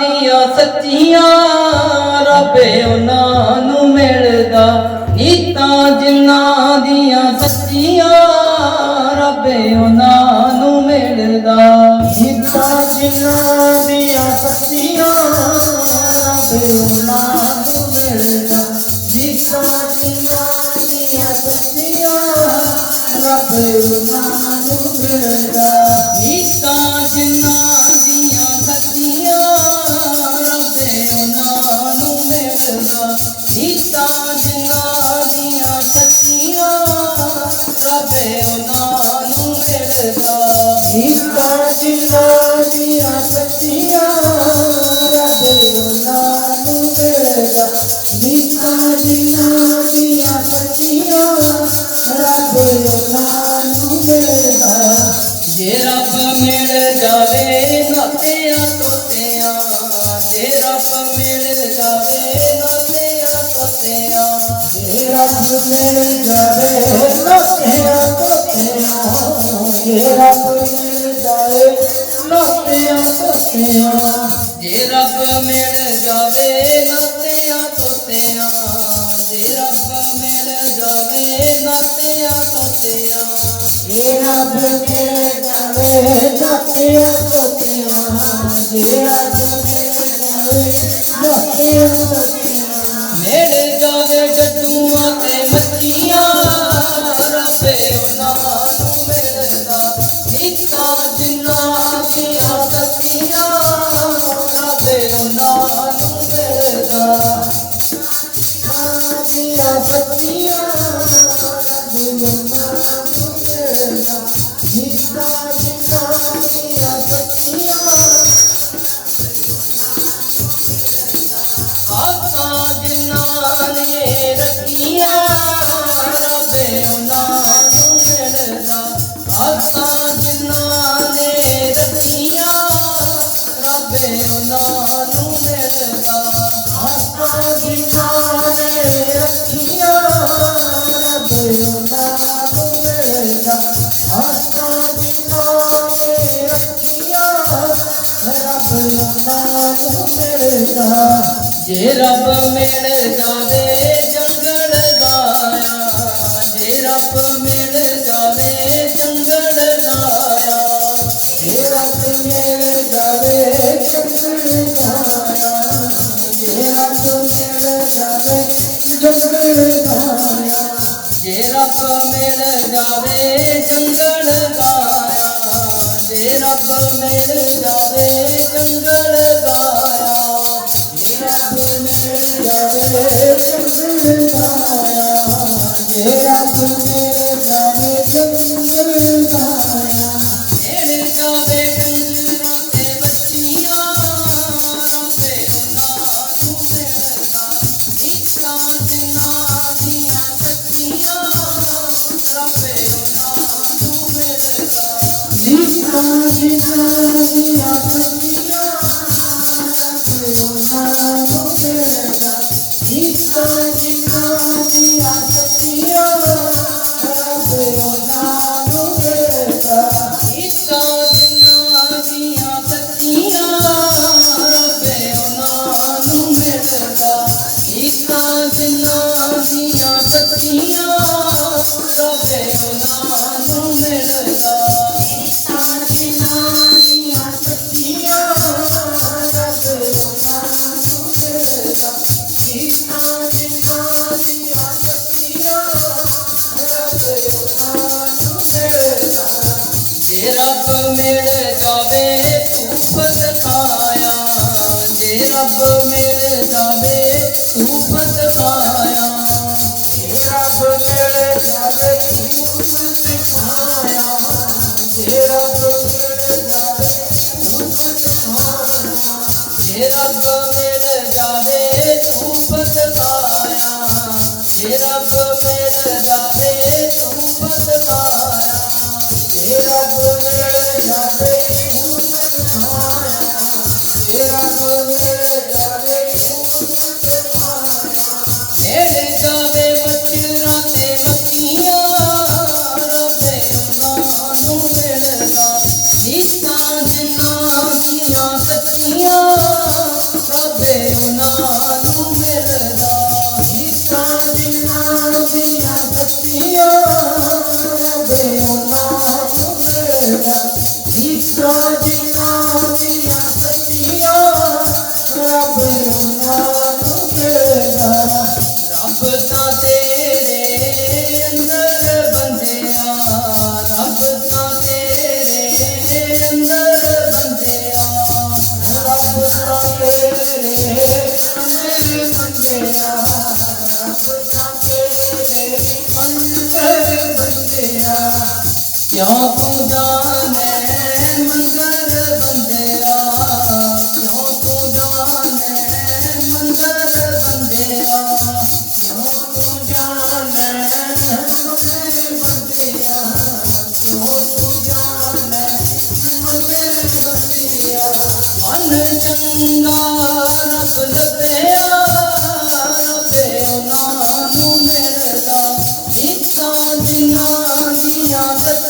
ਦੀਆਂ ਸੱਚੀਆਂ ਰੱਬੇ ਉਹਨਾਂ ਨੂੰ ਮਿਲਦਾ। ਨੀਤਾਂ ਜਿਨ੍ਹਾਂ ਦੀਆਂ ਸੱਚੀਆਂ ਰੱਬ ਉਹਨਾਂ ਨੂੰ ਮਿਲਦਾ। ਨੀਤਾਂ ਜਿਨ੍ਹਾਂ ਉਹਨਾਂ ਨੂੰ ਮਿਲਦਾ। ਨੀਤਾਂ ਜਿਨ੍ਹਾਂ ਦੀਆਂ ਸੱਚੀਆਂ ਰੱਬੇ ਉਹਨਾਂ ਨੂੰ ਮਿਲਦਾ। ਨੀਤਾਂ ਜਿਨ੍ਹਾਂ ਦੀਆਂ ਸੱਚੀਆਂ ਰੱਬੇ ਉਹਨਾਂ ਨੂੰ ਮਿਲਦਾ। ਜੇ ਰੱਬ ਮਿਲ ਜਾਵੇ ਨਾਤਿਆਂ ਤੋਤਿਆਂ, ਜੇ ਰੱਬ ਮਿਲ ਜਾਵੇ ਨਾ ਨਾਤਿਆਂ ਤੋਤਿਆਂ, ਜੇ ਰੱਬ ਮਿਲ ਜਾਵੇ ਲੋਟਿਆਂ ਤੋਤਿਆਂ ਜੇ ਰੱਬ ਮਿਲ ਜਾਵੇ ਲੋਟਿਆਂ ਤੋਤਿਆਂ ਜੇ ਰੱਬ ਮਿਲ ਜਾਵੇ ਨਾਤਿਆਂ ਤੋਤਿਆਂ ਜੇ ਰੱਬ ਮਿਲ ਜਾਵੇ ਨਾਤਿਆਂ ਤੋਤਿਆਂ ਜੇ ਰੱਬ ਮਿਲ ਜਾਵੇ ਲੋਟਿਆਂ ਤੋਤਿਆਂ ਜੇ ਨੇ ਰੱਖੀਆਂ ਰੱਬੇ ਉਹਨਾਂ ਨੂੰ ਮਿਲਦਾ। ਆਸਾਂ ਜਿਨ੍ਹਾਂ ਨੇ ਰੱਖੀਆਂ ਰੱਬੇ ਉਹਨਾਂ ਨੂੰ ਮਿਲਦਾ। ਆਸਾਂ ਜਿਨ੍ਹਾਂ ਨੇ ਰੱਖੀਆਂ ਰੱਬ ਉਹਨਾਂ ਨੂੰ ਮਿਲਦਾ। ਆਸਾਂ ਜਿਨ੍ਹਾਂ ਨੇ ਰੱਖੀਆਂ ਰੱਬ ਉਹਨਾਂ ਨੂੰ ਮਿਲਦਾ। ਜੇ ਰੱਬ ਮਿਲ ਜਾਵੇ ਗਾਇਆ ਜੇ ਰੱਬ ਮਿਲ ਜਾਵੇ ਜੰਗਲ ਗਾਇਆ ਜੇ ਰੱਬ ਮਿਲ ਜਾਵੇ ਜੰਗਲ ਗਾਇਆ Hare Hare ਜੇ ਰੱਬ ਮਿਲ ਜਾਵੇ ਧੂਪ ਦਿਖਾਇਆ ਜੇ ਰੱਬ ਮਿਲ ਜਾਵੇ ਧੂਪ ਦਿਖਾਇਆ ਜੇ ਰੱਬ ਮਿਲ ਜਾਵੇ ਧੂਪ ਦਿਖਾਇਆ ਜੇ ਰੱਬ ਮਿਲ ਜਾਵੇ ਧੂਪ ਦਿਖਾਇਆ ਜੇ ਰੱਬ ਮਿਲ ਜਾਵੇ ਧੂਪ ਦਿਖਾਇਆ ਜੇ ਰੱਬ ਮਿਲ ਜਾਵੇ ਧੂਪ ਦਿਖਾਇਆ ਕਿਉਂ ਤੂੰ ਜਾਣੇ ਮੰਦਰ ਬੰਦਿਆ? ਕਿਉਂ ਤੂੰ ਜਾਣੇ ਮੰਦਰ ਬੰਦਿਆ? ਕਿਉਂ ਤੂੰ ਜਾਣੈ ਮੰਦਰ ਬੰਦਿਆ? ਕਿਉਂ ਤੂੰ ਜਾਣੈ ਮੰਦਰ ਬੰਦਿਆ? ਮਨ ਚੰਗਾ ਰੱਬ ਲੱਭਿਆ ਲੱਭੇ ਉਹਨਾਂ ਨੂੰ ਮਿਲਦਾ ਇੱਕਾਂ ਜਿਨ੍ਹਾਂ